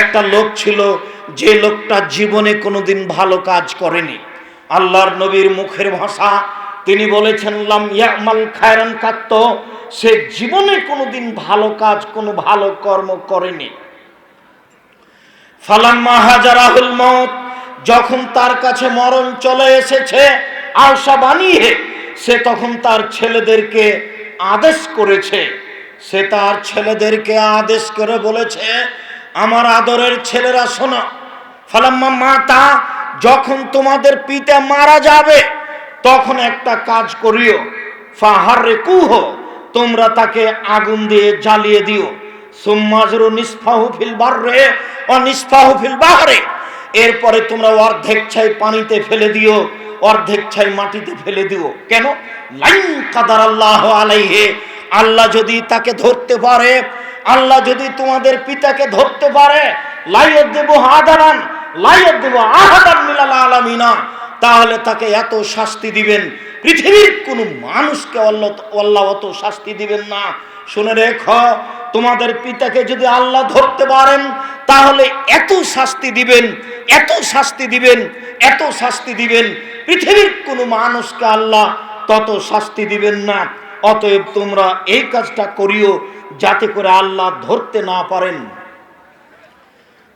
একটা লোক ছিল, যে লোকটা জীবনে কোনোদিন ভালো কাজ করেনি। আল্লাহর নবীর মুখের ভাষা, তিনি বলেছেন, লাম ইয়ামাল খায়রান কাত্ত সে জীবনে কোনোদিন ভালো কাজ, কোনো ভালো কর্ম করেনি। ফালাম্মা হাজারাহুল মত যখন তার কাছে মরণ চলে এসেছে আশা বানিয়ে, সে তখন তার ছেলেদেরকে আদেশ করেছে। সে তার ছেলেদেরকে আদেশ করে বলেছে আমার আদরের ছেলেরা শোনো। ফালাম্মা মাতা, যখন তোমাদের পিতা মারা যাবে, তখন একটা কাজ করিও। ফাহারে কুহ তোমরা তাকে আগুন দিয়ে জ্বালিয়ে দিও। সুম্মাজরু নিসফাহু ফিল বাররে ও নিসফাহু ফিল বাহরে। এরপরে তোমরা অর্ধেক ছাই পানিতে ফেলে দিও, অর্ধেক ছাই মাটিতে ফেলে দিও। কেন? লাইন কাদার আল্লাহ আলাইহে, আল্লাহ যদি তাকে ধরতে পারে আল্লাহ যদি তোমাদের পিতাকে ধরতে পারে লাইয়ত দেব আদারান লাইয়ত দেব আহাদান মিলাল আলামিনা, তাহলে তাকে এত শাস্তি দিবেন। পৃথিবীর কোন মানুষকে আল্লাহ অত শাস্তি দিবেন না। শুনে রেখ, তোমাদের পিতাকে যদি আল্লাহ ধরতে পারেন, তাহলে এত শাস্তি দিবেন, এত শাস্তি দিবেন, এত শাস্তি দিবেন। পৃথিবীর কোনো মানুষকে আল্লাহ তত শাস্তি দিবেন না। অতএব তোমরা এই কাজটা করিও যাতে করে আল্লাহ ধরতে না পারেন।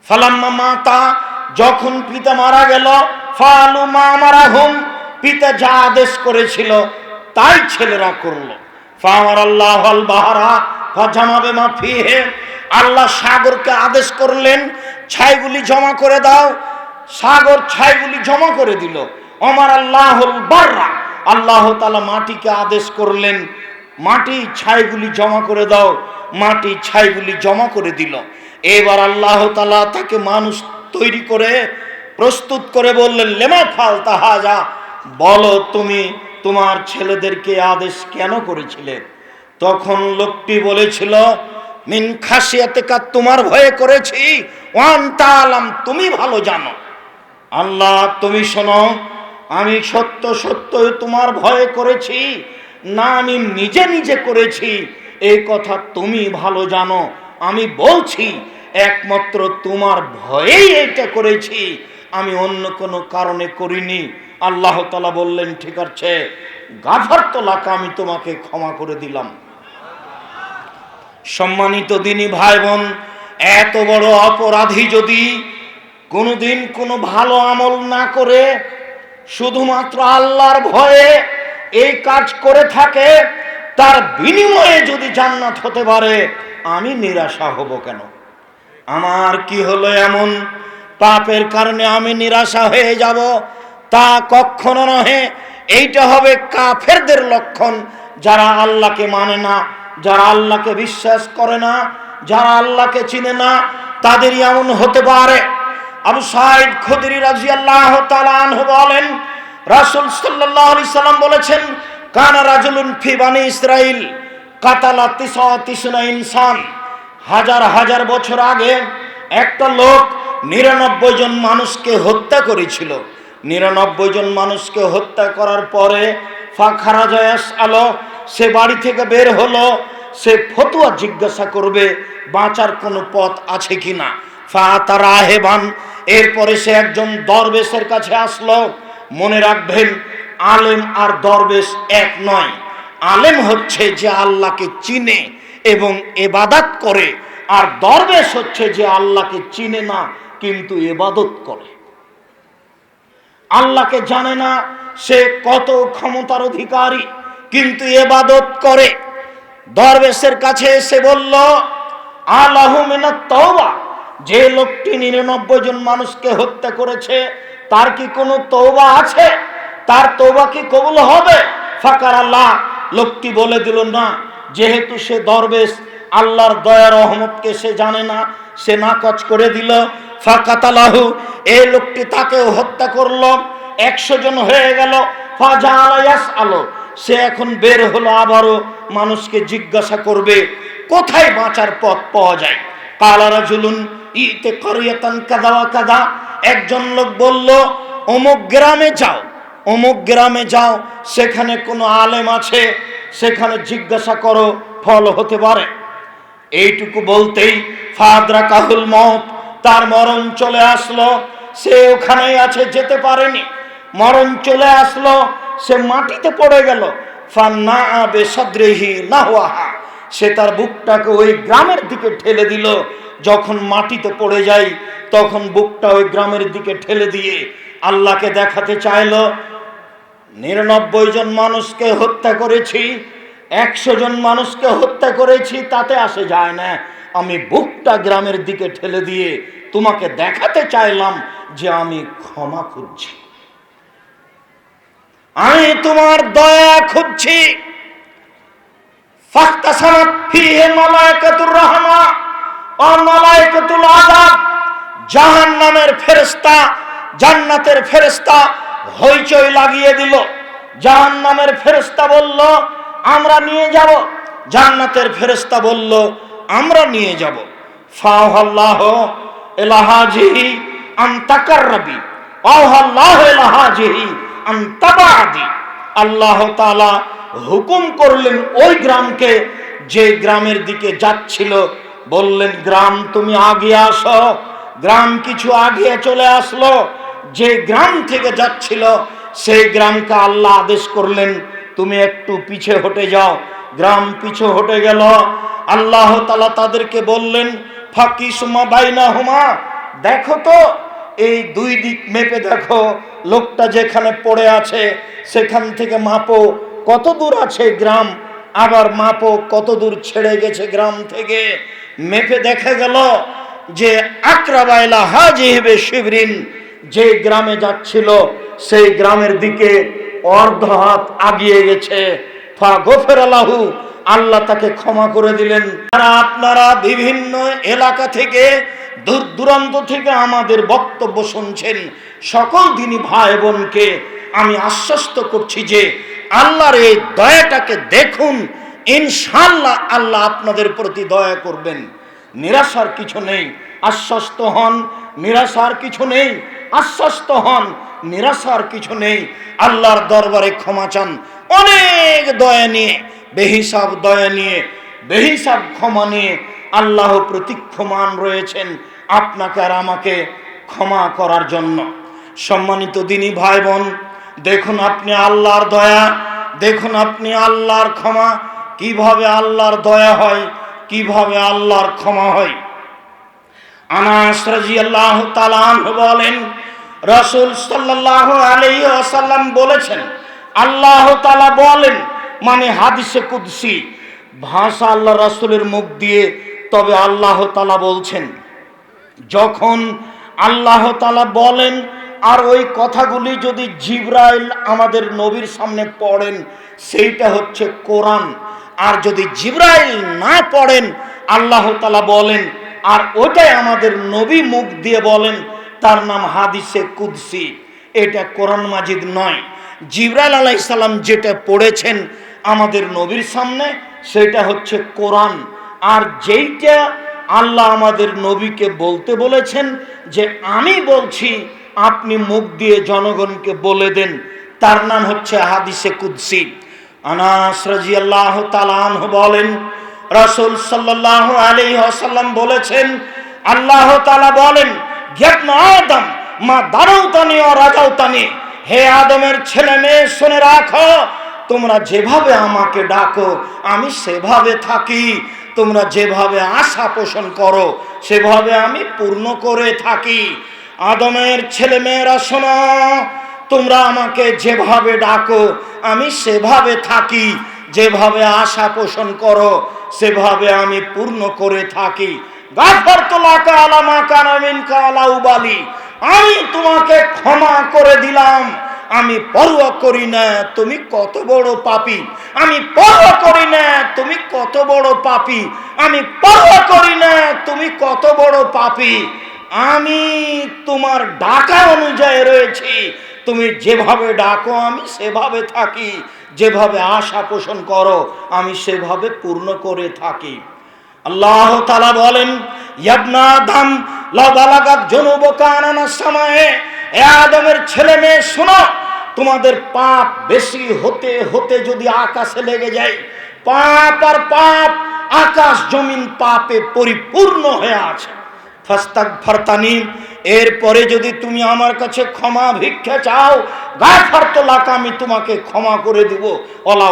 ফালাম্মা মাতা, যখন পিতা মারা গেল, ফালু মা মারা হুম পিতা যা আদেশ করেছিল তাই ছেলেরা করল। ফামার আল্লাহ আল বাহারা ফাজামাবে মা ফিহে, আল্লাহ সাগরকে আদেশ করলেন, ছাইগুলি জমা করে দাও। সাগর ছাইগুলি জমা করে দিল। অমার আল্লাহুল বাররা আল্লাহ তালা মাটিকে আদেশ করলেন, মাটি ছাইগুলি জমা করে দাও, মাটি ছাইগুলি জমা করে দিল। এবার আল্লাহ তালা তাকে মানুষ তৈরি করে প্রস্তুত করে বললেন, লেমা ফাল তাহাজা বলো, তুমি তোমার ছেলেদেরকে আদেশ কেন করেছিলে? তখন লোকটি বলেছিল, মিন খাসিয়াতে কা তোমার ভয়ে করেছি। ওয়ান তালাম তুমি ভালো জানো। আল্লাহ, তুমি শোনো আমি সত্য সত্য তোমার ভয়ে করেছি, না আমি নিজে নিজে করেছি। এই কথা তুমি ভালো জানো, আমি বলছি, একমাত্র তোমার ভয়েই এটা করেছি। আমি অন্য কোনো কারণে করিনি। আল্লাহ তালা বললেন, ঠিক আছে গাফার তোলাকে আমি তোমাকে ক্ষমা করে দিলাম। সম্মানিত দিনী ভাই বোন এত বড় অপরাধী যদি কোনোদিন কোনো ভালো আমল না করে শুধুমাত্র আল্লাহর ভয়ে এই কাজ করে থাকে, তার বিনিময়ে যদি জান্নাত হতে পারে, আমি নিরাশা হব কেন? আমার কি হলো এমন? পাপের কারণে আমি নিরাশা হয়ে যাব? তা কখনো নহে, এইটা হবে কাফেরদের লক্ষণ। যারা আল্লাহকে মানে না, যারা আল্লাহকে বিশ্বাস করে না, যারা আল্লাহকে চিনে না, তাদেরই এমন হতে পারে। আবু সাইদ খুদরি রাজি আল্লাহ আনহু বলেন, রাসুল সাল্লাহ আলি সাল্লাম বলেছেন, কানা রাজুলুন ফি বানি ইসরাইল কাতালা তিসা তিসনা ইনসান। হাজার হাজার বছর আগে একটা লোক নিরানব্বই জন মানুষকে হত্যা করেছিল। নিরানব্বই জন মানুষকে হত্যা করার পরে ফাখারা জয়াস আলো, সে বাড়ি থেকে বের হলো, সে ফতুয়া জিজ্ঞাসা করবে, বাঁচার কোনো পথ আছে কিনা? ফা তারা হেবান এরপরে সে একজন দরবেশের কাছে আসলো। মনে রাখবেন, আলেম আর দরবেশ এক নয়। আলেম হচ্ছে যে আল্লাহকে চিনে এবং এবাদাত করে, আর দরবেশ হচ্ছে যে আল্লাহকে চিনে না, কিন্তু এবাদত করে। আল্লাহকে জানে না, সে কত ক্ষমতার অধিকারী, কিন্তু এবাদত করে। দরবেশের কাছে এসে বলল আল্লাহ মেনা তওবা। যে লোকটি নিরানব্বই জন মানুষকে হত্যা করেছে, তার কি কোনো তৌবা আছে? তার তৌবা কি কবুল হবে? ফাকার আল্লাহ লোকটি বলে দিল, না, যেহেতু সে দরবেশ, আল্লাহর দয়া রহমতকে সে জানে না, সে নাকচ করে দিল। ফাকাতালাহু, এই লোকটি তাকেও হত্যা করল, একশো জন হয়ে গেল। ফাজা আলাইয়াস আলো সে এখন বের হলো আবারও মানুষকে জিজ্ঞাসা করবে, কোথায় বাঁচার পথ পাওয়া যায়? কালারা জুলুন কাদা কাদা একজন লোক বলল, অমুক গ্রামে যাও, অমুক গ্রামে যাও, সেখানে কোনো আলেম আছে, সেখানে জিজ্ঞাসা করো, ফল হতে পারে এইটুকু বলতেই ফাদরা কাহুল মত তার মরণ চলে আসলো, সে ওখানেই আছে, যেতে পারেনি। মরণ চলে আসলো, সে মাটিতে পড়ে গেল। ফান্না আবে সদ্রেহি নাহওয়াহা। সে তার বুকটাকে ওই গ্রামের দিকে ঠেলে দিল। যখন মাটিতে পড়ে যায়, তখন বুকটা ওই গ্রামের দিকে ঠেলে দিয়ে আল্লাহকে দেখাতে চাইলো, নিরানব্বই জন মানুষকে হত্যা করেছি, একশো জন মানুষকে হত্যা করেছি, তাতে আসে যায় না। আমি বুকটা গ্রামের দিকে ঠেলে দিয়ে তোমাকে দেখাতে চাইলাম যে আমি ক্ষমা খুঁজছি। আমি তোমার দয়া খুঁজছি। ও জাহান্নামের ফেরেশতা, জান্নাতের ফেরেশতা হইচই লাগিয়ে দিল। জাহান্নামের ফেরেশতা বলল, আমরা নিয়ে যাব। জান্নাতের ফেরেশতা বলল, আমরা নিয়ে যাব। ফাওহাল্লাহ এলাহাজিহি আন্তাকাররাবি আল্লাহ এলাহাজিহি আন্তাবাদি আল্লাহ তাআলা হুকুম করলেন ওই গ্রামকে, যে গ্রামের দিকে যাচ্ছিল। বললেন, গ্রাম, তুমি আগে আসো। গ্রাম কিছু আগে চলে আসলো। যে গ্রাম থেকে যাচ্ছিল, সেই গ্রামকে আল্লাহ আদেশ করলেন, তুমি একটু পিছে হটে যাও। গ্রাম পিছু হটে গেল। আল্লাহ তালা তাদেরকে বললেন, ফাঁকি সুমা বাইনা হুমা। দেখো তো, এই দুই দিক মেপে দেখো। লোকটা যেখানে পড়ে আছে, সেখান থেকে মাপো। কত দূর আছে গ্রাম? আবার মাপো কত দূর ছেড়ে গেছে গ্রাম থেকে? মেপে দেখা গেল যে আকরাবাইলা হাজি হেবে শিবরিন, যে গ্রামে যাচ্ছিল, সেই গ্রামের দিকে অর্ধ হাত আগিয়ে গেছে। ফা গোফের আলাহু আল্লাহ তাকে ক্ষমা করে দিলেন। তারা আপনারা বিভিন্ন এলাকা থেকে দূর দূরান্ত থেকে আমাদের বক্তব্য শুনছেন। সকল দিনই ভাই বোনকে আমি আশ্বস্ত করছি যে আল্লাহর এই দয়াটাকে দেখুন ইনশাল্লাহ আল্লাহ আপনাদের প্রতি দয়া করবেন। নিরাশার কিছু নেই, আশ্বস্ত হন, নিরাশার কিছু নেই, আশ্বস্ত হন, নিরাশার কিছু নেই। আল্লাহর দরবারে ক্ষমা চান। অনেক দয়া নিয়ে, বেহিসাব দয়া নিয়ে, বেহিসাব ক্ষমা নিয়ে আল্লাহ প্রতীক্ষমান রয়েছেন আপনাকে আর আমাকে ক্ষমা করার জন্য। সম্মানিত দিনী ভাই বোন দেখুন আপনি আল্লাহর দয়া, দেখুন আপনি আল্লাহর ক্ষমা। কীভাবে আল্লাহর দয়া হয়, কীভাবে আল্লাহর ক্ষমা হয়। আনাস রাদিয়াল্লাহু তাআলা আনহু বলেন, রাসূল সাল্লাল্লাহু আলাইহি ওয়াসাল্লাম বলেছেন, আল্লাহ তাআলা বলেন মানে হাদিসে কুদসি, ভাষা আল্লাহ রাসূলের মুখ দিয়ে তবে আল্লাহ তাআলা বলছেন। যখন আল্লাহ তাআলা বলেন আর ওই কথাগুলি যদি জিব্রাইল আমাদের নবীর সামনে পড়েন, সেইটা হচ্ছে কোরআন। আর যদি জিব্রাইল না পড়েন, আল্লাহ তাআলা বলেন, আর ওটাই আমাদের নবী মুখ দিয়ে বলেন, তার নাম হাদিসে কুদসি। এটা কোরআন মাজিদ নয়। জিব্রাইল আলাইসাল্লাম যেটা পড়েছেন আমাদের নবীর সামনে, সেটা হচ্ছে কোরআন। আর যেইটা আল্লাহ আমাদের নবীকে বলতে বলেছেন যে, আমি বলছি আপনি মুখ দিয়ে জনগণকে বলে দেন, তার নাম হচ্ছে হাদিসে কুদসি। আনাস রাজিয়াল্লাহ তালানহ বলেন, রাসূল সাল্লাল্লাহু আলাইহি ওয়াসাল্লাম বলেছেন, আল্লাহ তাআলা বলেন জ্ঞান আদম, মা দারাউতানি ও রাজাউতানি, হে আদমের ছেলে মেয়ে, শুনে রাখো, তোমরা যেভাবে আমাকে ডাকো, আমি সেভাবে থাকি, তোমরা যেভাবে আশা পোষণ করো, সেভাবে আমি পূর্ণ করে থাকি। আদমের ছেলে মেয়েরা শোনো, তোমরা আমাকে যেভাবে ডাকো, আমি সেভাবে থাকি। যেভাবে আশা পোষণ করো, সেভাবে আমি পূর্ণ করে থাকি। গাফার তোলাকা আলামা কানামিন কালা উবালি। আমি তোমাকে ক্ষমা করে দিলাম। আমি পরোয়া করি না, তুমি কত বড় পাপি। আমি পরোয়া করি না, তুমি কত বড় পাপি। আমি পরোয়া করি না, তুমি কত বড় পাপি। আমি তোমার ডাকা অনুযায়ী রয়েছি। তুমি যেভাবে ডাকো, আমি সেভাবে থাকি। যেভাবে আশা পোষণ করো, আমি সেভাবে পূর্ণ করে থাকি। আল্লাহ তালা বলেন, ইয়াবনা আদম লাগালাগাত জনুবকানানার সময়ে এ আদমের ছেলে মেয়ে, শোনো, তোমাদের পাপ বেশি হতে হতে যদি আকাশে লেগে যায়, পাপ আর পাপ আকাশ জমিন পাপে পরিপূর্ণ হয়ে আছে। ফাস্তাক ফারতানি, এরপরে যদি তুমি আমার কাছে ক্ষমা ভিক্ষা চাও গাফার তোলাকা আমি তোমাকে ক্ষমা করে দিব। অলা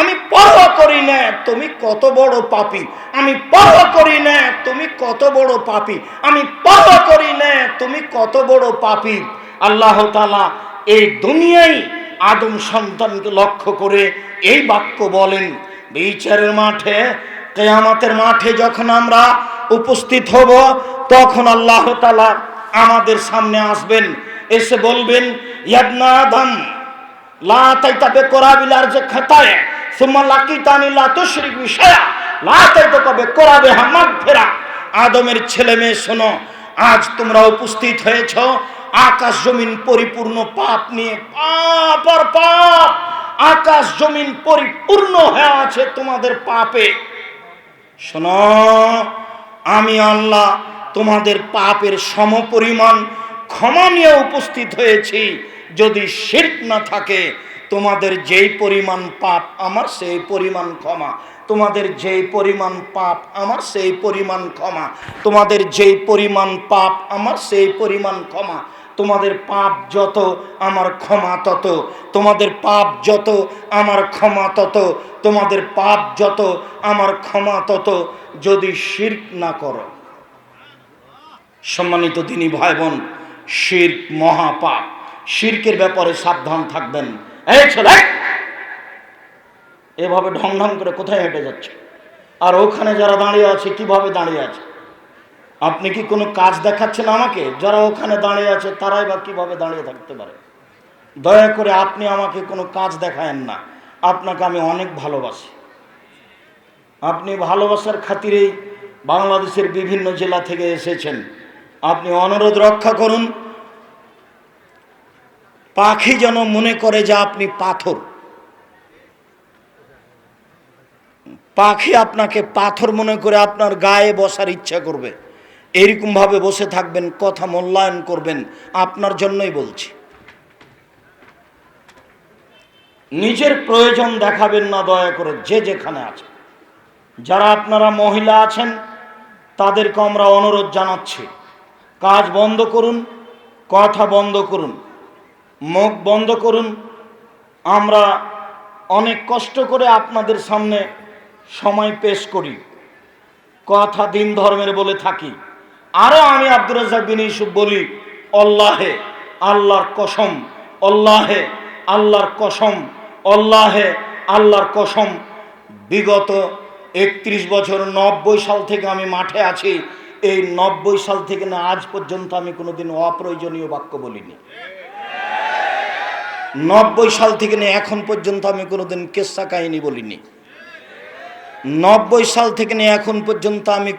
আমি পরোয়া করি না, তুমি কত বড় পাপী। আমি পরোয়া করি না, তুমি কত বড় পাপী। আমি পরোয়া করি না, তুমি কত বড় পাপী। আল্লাহ তালা এই দুনিয়ায় আদম সন্তানকে লক্ষ্য করে এই বাক্য বলেন, বিচারের মাঠে কেয়ামতের মাঠে যখন আমরা উপস্থিত হব, তখন আল্লাহ তালা আমাদের সামনে আসবেন। এসে বলবেন, ইয়াবনা আদম, লা তাইতাবে করাবিলার যে খাতায়, সুম্মা লাকিতানি লা তুশরিক বিশায়া লা তাইতাবে করাবে হামাদ ফেরা আদমের ছেলে মেয়ে, শোনো, আজ তোমরা উপস্থিত হয়েছ, আকাশ জমিন পরিপূর্ণ পাপ নিয়ে, পাপ আর পাপ, আকাশ জমিন পরিপূর্ণ হয়ে আছে তোমাদের পাপে। শোনো, আমি আল্লাহ তোমাদের পাপের সমপরিমাণ ক্ষমা নিয়ে উপস্থিত হয়েছি। যদি শির্ক না থাকে, তোমাদের যেই পরিমাণ পাপ আমার সেই পরিমাণ ক্ষমা। তোমাদের যেই পরিমাণ পাপ আমার সেই পরিমাণ ক্ষমা। তোমাদের যেই পরিমাণ পাপ আমার সেই পরিমাণ ক্ষমা। তোমাদের পাপ যত, আমার ক্ষমা তত। তোমাদের পাপ যত, আমার ক্ষমা তত। তোমাদের পাপ যত, আমার ক্ষমা তত। যদি শির্ক না করো, সম্মানিত তিনি ভাই বোন শির্ক মহাপাপ। শির্কের ব্যাপারে সাবধান থাকবেন। এই ছেলে! এভাবে ঢং ঢং করে কোথায় হেঁটে যাচ্ছে? আর ওখানে যারা দাঁড়িয়ে আছে, কীভাবে দাঁড়িয়ে আছে? আপনি কি কোনো কাজ দেখাচ্ছেন আমাকে? যারা ওখানে দাঁড়িয়ে আছে, তারাই বা কীভাবে দাঁড়িয়ে থাকতে পারে? দয়া করে আপনি আমাকে কোনো কাজ দেখায়েন না। আপনাকে আমি অনেক ভালোবাসি। আপনি ভালোবাসার খাতিরেই বাংলাদেশের বিভিন্ন জেলা থেকে এসেছেন। আপনি অনুরোধ রক্ষা করুন। পাখি যেন মনে করে যে আপনি পাথর। পাখি আপনাকে পাথর মনে করে আপনার গায়ে বসার ইচ্ছা করবে। এরকমভাবে বসে থাকবেন, কথা মূল্যায়ন করবেন, আপনার জন্যই বলছি। নিজের প্রয়োজন দেখাবেন না দয়া করে, যে যেখানে আছে। যারা আপনারা মহিলা আছেন, তাদেরকে আমরা অনুরোধ জানাচ্ছি, কাজ বন্ধ করুন, কথা বন্ধ করুন, মুখ বন্ধ করুন। আমরা অনেক কষ্ট করে আপনাদের সামনে সময় পেশ করি, কথা দিন ধর্মের বলে থাকি। আরও আমি আব্দুর রাজাক বিন বলি অল্লাহে আল্লাহর কসম অল্লাহে আল্লাহর কসম অল্লাহে আল্লাহর কসম। বিগত একত্রিশ বছর, নব্বই সাল থেকে আমি মাঠে আছি। এই নব্বই সাল থেকে না, আজ পর্যন্ত আমি কোনোদিন অপ্রয়োজনীয় বাক্য বলিনি। নব্বই সাল থেকে নিয়ে এখন পর্যন্ত আমি কোনোদিন কেসা কাহিনী বলিনি। নব্বই সাল থেকে নিয়ে এখন পর্যন্ত আমি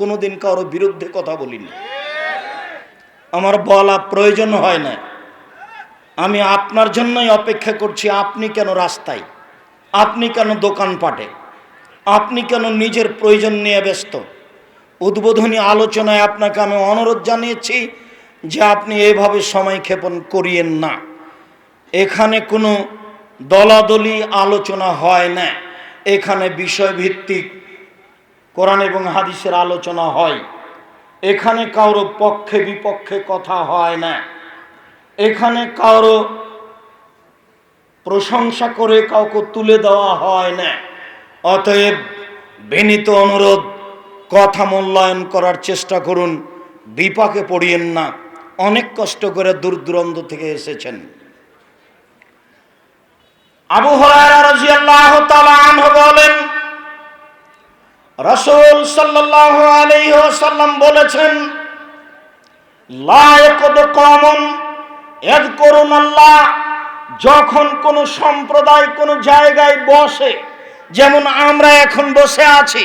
কোন দিন কারও বিরুদ্ধে কথা বলিনি। আমার বলা প্রয়োজন হয় না আমি আপনার জন্যই অপেক্ষা করছি, আপনি কেন রাস্তায়? আপনি কেন দোকানপাটে? আপনি কেন নিজের প্রয়োজন নিয়ে ব্যস্ত? উদ্বোধনী আলোচনায় আপনাকে আমি অনুরোধ জানিয়েছি যে আপনি এভাবে সময় ক্ষেপণ করিয়েন না। এখানে কোনো দলাদলি আলোচনা হয় না এখানে বিষয়ভিত্তিক কোরআন এবং হাদিসের আলোচনা হয়। এখানে কারও পক্ষে বিপক্ষে কথা হয় না। এখানে কারও প্রশংসা করে কাউকে তুলে দেওয়া হয় না। অতএব বিনীত অনুরোধ, কথা মূল্যায়ন করার চেষ্টা করুন, বিপাকে পড়িয়েন না। অনেক কষ্ট করে দূর থেকে এসেছেন। আবু বলেন, রাসূল সাল্লাল্লাহু আলাইহি ওয়াসাল্লাম বলেছেন ইয়াকুদ কওমুন ইয়াযকুরুন আল্লাহ যখন কোন সম্প্রদায় কোন জায়গায় বসে, যেমন আমরা এখন বসে আছি,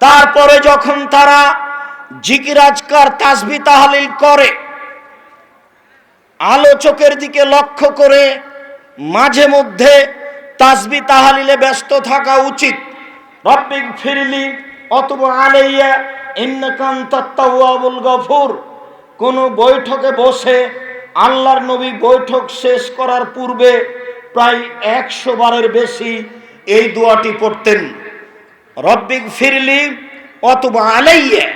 তারপরে যখন তারা জিকিরাজকার তাসবি তাহালিল করে, আলোচকের দিকে লক্ষ্য করে মাঝে মধ্যে তাসবি তাহালিলে ব্যস্ত থাকা উচিত। রব্বিক ফিরলি অথবা আলাইয়া ইন্নাকান্তাত্তাওয়াবুল গফুর। কোন বৈঠকে বসে আল্লাহর নবী বৈঠক শেষ করার পূর্বে প্রায় একশো বারের বেশি এই দোয়াটি পড়তেন। রব্বিক ফিরলি অথবা আলাইয়া,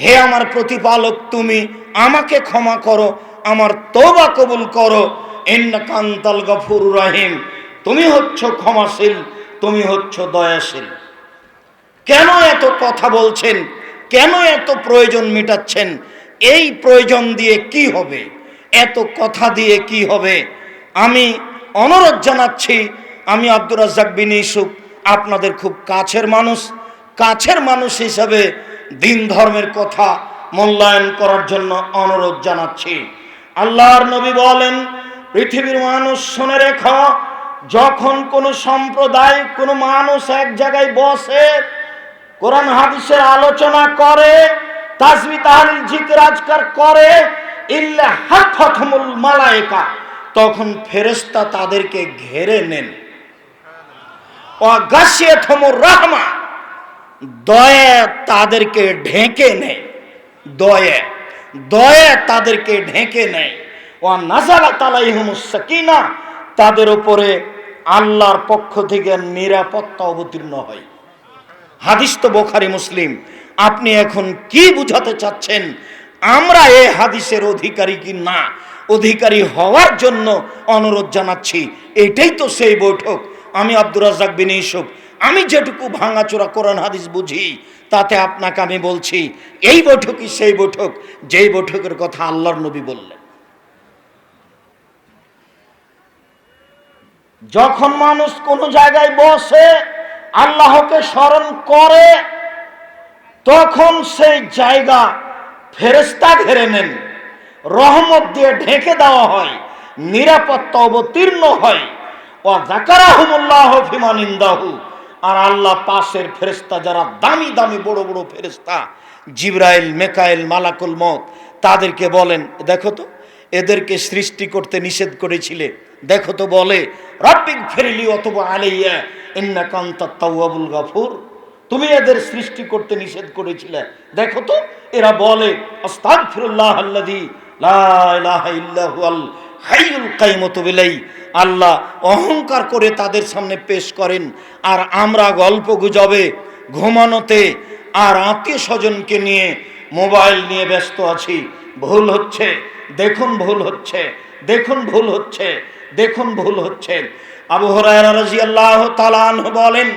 হে আমার প্রতিপালক, তুমি আমাকে ক্ষমা করো, আমার তোবা কবুল করো কান্তাল গফুর রাহিম তুমি হচ্ছ ক্ষমাশীল, তুমি হচ্ছ দয়াশীল। কেন এত কথা বলছেন? কেন এত প্রয়োজন মেটাচ্ছেন? এই প্রয়োজন দিয়ে কি হবে? এত কথা দিয়ে কি হবে? আমি অনুরোধ জানাচ্ছি, আমি আব্দুর রাজ্জাক বিন ইসুফ আপনাদের খুব কাছের মানুষ। কাছের মানুষ হিসাবে দিন ধর্মের কথা মূল্যায়ন করার জন্য অনুরোধ জানাচ্ছি। আল্লাহর নবী বলেন পৃথিবীর মানুষ শুনে রেখো, যখন কোনো সম্প্রদায়, কোনো মানুষ এক জায়গায় বসে কোরআন হাদিসের আলোচনা করে তাজমি তাহলিল জিকির করে, ইল্লা হাফাতমুল মালায়েকা, তখন ফেরেশতা তাদেরকে ঘেরে নেন। রাহমা, দয়া তাদেরকে ঢেকে নেয়, দয়া দয়া তাদেরকে ঢেকে নেয়। ও নাজালা তালাইহুমুস সাকিনা, তাদের উপরে আল্লাহর পক্ষ থেকে নিরাপত্তা অবতীর্ণ হয়। হাদিস তো বোখারি মুসলিম। আপনি এখন কি বুঝাতে চাচ্ছেন? আমরা এ হাদিসের অধিকারী কি না? অধিকারী হওয়ার জন্য অনুরোধ জানাচ্ছি। এটাই তো সেই বৈঠক। আমি আব্দুর রাজাক বিন ইসুফ আমি যেটুকু ভাঙাচোরা কোরআন হাদিস বুঝি, তাতে আপনাকে আমি বলছি, এই বৈঠকই সেই বৈঠক। যেই বৈঠকের কথা আল্লাহর নবী বললেন। যখন মানুষ কোনো জায়গায় বসে আল্লাহকে স্মরণ করে, তখন সেই জায়গা ফেরেস্তা ঘেরে নেন, রহমত দিয়ে ঢেকে দেওয়া হয়, নিরাপত্তা অবতীর্ণ হয়। ও জাকারাহমুল্লাহ ফিমানিন্দাহু আর আল্লাহ পাশের ফেরেস্তা যারা দামি দামি বড় বড় ফেরেস্তা জিব্রাইল, মেকাইল, মালাকুল মত তাদেরকে বলেন, দেখো তো এদেরকে সৃষ্টি করতে নিষেধ করেছিলে। দেখো তো বলে, রব্বিক ফেরিলি অথবা আলাইয়া ইন্না গাফুর। তুমি এদের সৃষ্টি করতে নিষেধ করেছিলে। দেখো তো, এরা বলে লা আল্লাহ অহংকার করে তাদের সামনে পেশ করেন। আর আমরা গল্প গুজবে, ঘুমানোতে আর আত্মীয় স্বজনকে নিয়ে মোবাইল নিয়ে ব্যস্ত আছি। ভুল হচ্ছে দেখুন ভুল হচ্ছে, দেখুন ভুল হচ্ছে, দেখুন ভুল হচ্ছে। আবু হরায়রা রাদিয়াল্লাহু তাআলা আনহু বলেন